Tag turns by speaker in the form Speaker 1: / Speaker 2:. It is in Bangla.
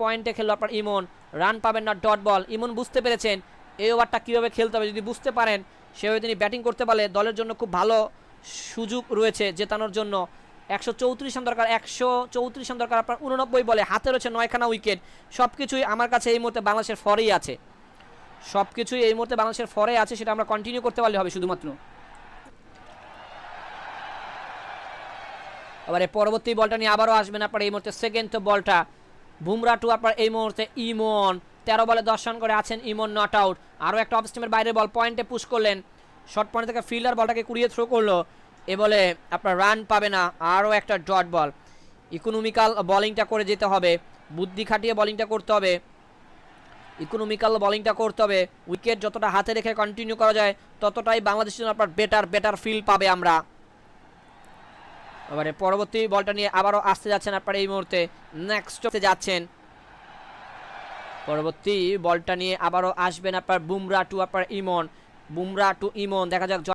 Speaker 1: পয়েন্টে খেললো আপনার ইমন। রান পাবেন না ডট বল ইমন বুঝতে পেরেছেন এই ওভারটা কীভাবে খেলতে হবে। যদি বুঝতে পারেন, সেভাবে তিনি ব্যাটিং করতে পারলে দলের জন্য খুব ভালো সুযোগ রয়েছে জেতানোর জন্য। একশো চৌত্রিশ রান দরকার, একশো চৌত্রিশ রান দরকার। আপনার উননব্বই বলে, হাতে রয়েছে নয়খানা উইকেট সব কিছুই আমার কাছে এই মুহূর্তে বাংলাদেশের ফরেই আছে। সব কিছুই এই মুহূর্তে বাংলাদেশের ফরে আছে, সেটা আমরা কন্টিনিউ করতে পারলে হবে শুধুমাত্র। এবারে পরবর্তী বলটা নিয়ে আবারও আসবেন আপনার এই মুহূর্তে সেকেন্ড বলটা বুমরা টু আপনার এই মুহূর্তে ইমন। তেরো বলে দশ রান করে আছেন ইমন নট আউট আরও একটা অফ স্টিমের বাইরে বল পয়েন্টে পুশ করলেন। শর্ট পয়েন্ট থেকে ফিল্ডার বলটাকে কুড়িয়ে থ্রো করল। এ বলে আপনার রান পাবে না আরও একটা ডট বল ইকোনমিক্যাল বলিংটা করে যেতে হবে। বুদ্ধি খাটিয়ে বলিংটা করতে হবে। ইকোনমিক্যাল বলিংটা করতে হবে। উইকেট যতটা হাতে রেখে কন্টিনিউ করা যায়, ততটাই বাংলাদেশের জন্য আপনার বেটার বেটার ফিল পাবে আমরা। এবারে পরবর্তী বলটা নিয়ে আবারও আসতে যাচ্ছেন আপনার এই মুহূর্তে। নেক্সট যাচ্ছেন। পরবর্তী বলটা নিয়ে আবারও আসবেন আপনার বুমরা টু আপনার ইমন। বুমরা টু ইমন, দেখা যাক